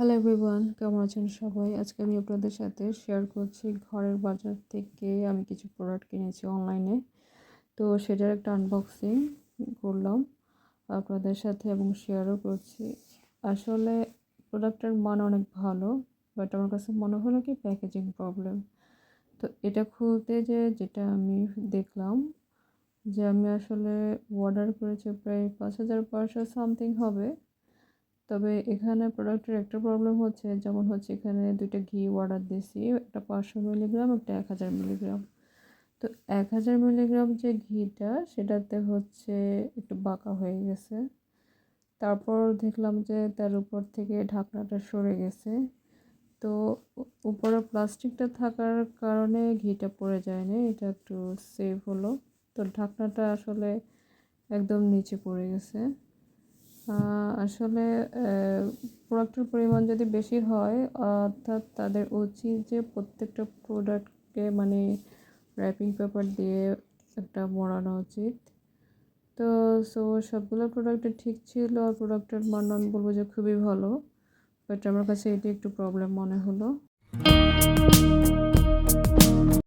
Hello everyone কেমন আছেন সবাই? আজকে আমি আপনাদের সাথে শেয়ার করছি ঘরের বাজার থেকে আমি কিছু প্রোডাক্ট কিনেছি অনলাইনে তো সেটার একটা আনবক্সিং করলাম আপনাদের সাথে এবং শেয়ারও করছি। আসলে প্রোডাক্টের মান অনেক ভালো বাট আমার কাছে মনে হলো কি প্যাকেজিং প্রবলেম তো এটা খুলতে যে যেটা আমি দেখলাম যে আমি আসলে অর্ডার করেছি প্রায় পাঁচ হাজার পাঁচশো সামথিং হবে। তবে এখানে প্রোডাক্টের একটা প্রবলেম হচ্ছে, যেমন হচ্ছে এখানে দুইটা ঘি অর্ডার দিয়েছি, একটা পাঁচশো মিলিগ্রাম একটা এক হাজার মিলিগ্রাম তো এক হাজার মিলিগ্রাম যে ঘিটা, সেটাতে হচ্ছে একটু বাঁকা হয়ে গেছে। তারপর দেখলাম যে তার উপর থেকে ঢাকনাটা সরে গেছে। তো উপরে প্লাস্টিকটা থাকার কারণে ঘিটা পড়ে যায়নি, এটা একটু সেভ হলো। তো ঢাকনাটা আসলে একদম নিচে পড়ে গেছে। আসলে প্রোডাক্টের পরিমাণ যদি বেশি হয়, অর্থাৎ তাদের উচিত যে প্রত্যেকটা প্রোডাক্টকে মানে র্যাপিং পেপার দিয়ে একটা মোড়ানো উচিত। তো সো সবগুলো প্রোডাক্টে ঠিক ছিল আর প্রোডাক্টের মান আমি বলব যে খুবই ভালো বাট আমার কাছে এটি একটু প্রবলেম মনে হলো।